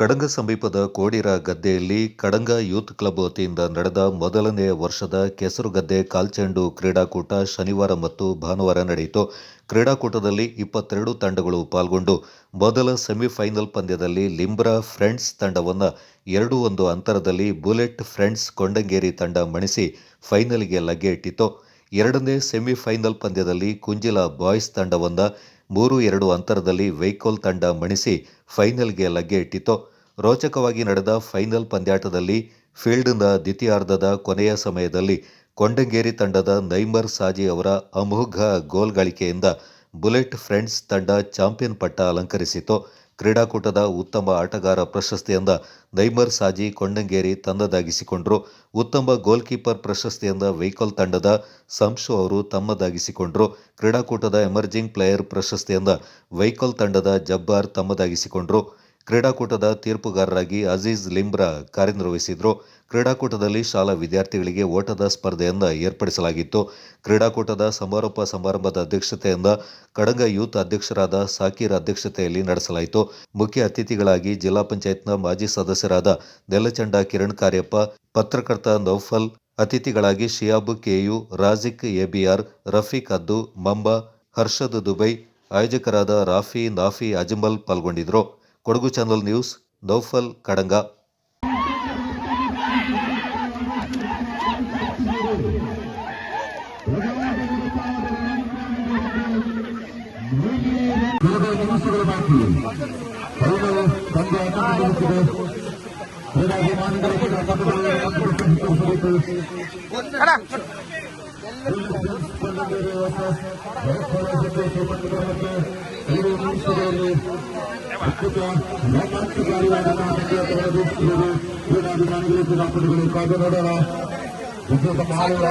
ಕಡಂಗ ಸಮೀಪದ ಕೋಡಿರ ಗದ್ದೆಯಲ್ಲಿ Kadanga youth club ವತಿಯಿಂದ ನಡೆದ ಮೊದಲನೇ ವರ್ಷದ ಕೆಸರುಗದ್ದೆ ಕಾಲ್ಚೆಂಡು ಕ್ರೀಡಾಕೂಟ ಶನಿವಾರ ಮತ್ತು ಭಾನುವಾರ ನಡೆಯಿತು. ಕ್ರೀಡಾಕೂಟದಲ್ಲಿ ಇಪ್ಪತ್ತೆರಡು ತಂಡಗಳು ಪಾಲ್ಗೊಂಡು, ಮೊದಲ ಸೆಮಿಫೈನಲ್ ಪಂದ್ಯದಲ್ಲಿ ಲಿಂಬ್ರಾ ಫ್ರೆಂಡ್ಸ್ ತಂಡವನ್ನು ಎರಡು ಒಂದು ಅಂತರದಲ್ಲಿ ಬುಲೆಟ್ ಫ್ರೆಂಡ್ಸ್ ಕೊಂಡಂಗೇರಿ ತಂಡ ಮಣಿಸಿ ಫೈನಲ್ಗೆ ಲಗ್ಗೆ ಇಟ್ಟಿತು ಎರಡನೇ ಸೆಮಿಫೈನಲ್ ಪಂದ್ಯದಲ್ಲಿ ಕುಂಜಿಲ ಬಾಯ್ಸ್ ತಂಡವನ್ನು ಮೂರು ಎರಡು ಅಂತರದಲ್ಲಿ ವೈಕೋಲ್ ತಂಡ ಮಣಿಸಿ ಫೈನಲ್ಗೆ ಲಗ್ಗೆ ಇಟ್ಟಿತು ರೋಚಕವಾಗಿ ನಡೆದ ಫೈನಲ್ ಪಂದ್ಯಾಟದಲ್ಲಿ ಫೀಲ್ಡ್ನ ದ್ವಿತೀಯಾರ್ಧದ ಕೊನೆಯ ಸಮಯದಲ್ಲಿ ಕೊಂಡಂಗೇರಿ ತಂಡದ ನೈಮರ್ ಸಾಜಿ ಅವರ ಅಮೋಘ ಗೋಲ್ ಗಳಿಕೆಯಿಂದ ಬುಲೆಟ್ ಫ್ರೆಂಡ್ಸ್ ತಂಡ ಚಾಂಪಿಯನ್ ಪಟ್ಟ ಅಲಂಕರಿಸಿತು ಕ್ರೀಡಾಕೂಟದ ಉತ್ತಮ ಆಟಗಾರ ಪ್ರಶಸ್ತಿಯಿಂದ ನೈಮರ್ ಸಾಜಿ ಕೊಂಡಂಗೇರಿ ತಂದದಾಗಿಸಿಕೊಂಡರು. ಉತ್ತಮ ಗೋಲ್ ಕೀಪರ್ ಪ್ರಶಸ್ತಿಯಿಂದ ವೈಕೋಲ್ ತಂಡದ ಸಂಶು ಅವರು ತಮ್ಮದಾಗಿಸಿಕೊಂಡರು. ಕ್ರೀಡಾಕೂಟದ ಎಮರ್ಜಿಂಗ್ ಪ್ಲೇಯರ್ ಪ್ರಶಸ್ತಿಯಿಂದ ವೈಕೋಲ್ ತಂಡದ ಜಬ್ಬಾರ್ ತಮ್ಮದಾಗಿಸಿಕೊಂಡರು. ಕ್ರೀಡಾಕೂಟದ ತೀರ್ಪುಗಾರರಾಗಿ ಅಜೀಜ್ ಲಿಂಬ್ರಾ ಕಾರ್ಯನಿರ್ವಹಿಸಿದ್ರು. ಕ್ರೀಡಾಕೂಟದಲ್ಲಿ ಶಾಲಾ ವಿದ್ಯಾರ್ಥಿಗಳಿಗೆ ಓಟದ ಸ್ಪರ್ಧೆಯನ್ನು ಏರ್ಪಡಿಸಲಾಗಿತ್ತು. ಕ್ರೀಡಾಕೂಟದ ಸಮಾರೋಪ ಸಮಾರಂಭದ ಅಧ್ಯಕ್ಷತೆಯಿಂದ ಕಡಂಗ ಯೂತ್ ಅಧ್ಯಕ್ಷರಾದ ಸಾಕೀರ್ ಅಧ್ಯಕ್ಷತೆಯಲ್ಲಿ ನಡೆಸಲಾಯಿತು. ಮುಖ್ಯ ಅತಿಥಿಗಳಾಗಿ ಜಿಲ್ಲಾ ಪಂಚಾಯತ್ನ ಮಾಜಿ ಸದಸ್ಯರಾದ ನೆಲಚಂಡ ಕಿರಣ್ ಕಾರ್ಯಪ್ಪ, ಪತ್ರಕರ್ತ ನೌಫಲ್, ಅತಿಥಿಗಳಾಗಿ ಶಿಯಾಬ್ ಕೆಯು, ರಾಜಿಕ್ ಎಬಿಆರ್, ರಫೀಕ್ ಅದ್ದು, ಮಂಬ, ಹರ್ಷದ್ ದುಬೈ, ಆಯೋಜಕರಾದ ರಾಫಿ ನಾಫಿ ಅಜ್ಮಲ್ ಪಾಲ್ಗೊಂಡಿದ್ದರು ಕೊಡಗು ಚಾನಲ್ ನ್ಯೂಸ್ ನೌಫಲ್ ಕಡಂಗ ಕೆಲವು ನಿಮಿಷಗಳು ಬಾಕಿ ಫೈನಲ್ ಪಂದ್ಯ ಆರಂಭಗೊಳ್ಳುತ್ತಿದೆ ಕ್ರೀಡಾಭಿಮಾನಿಗಳು ಕೂಡ ಪಂದ್ಯವನ್ನು ಆರಂಭಿಸಬೇಕು. ಕೆಲವು ನಿಮಿಷಗಳಲ್ಲಿ ಅದ್ಭುತ ರೋಮಾಂಚಕಾರಿಯಾದ ಪಂದ್ಯ ಪ್ರದರ್ಶಿಸುವುದು ಕ್ರೀಡಾಭಿಮಾನಿಗಳು ಕೂಡ ಪಂದ್ಯಗಳು ಕಾದು ನೋಡೋಣ ವಿಜೇತ ಮಹಾರಾಜ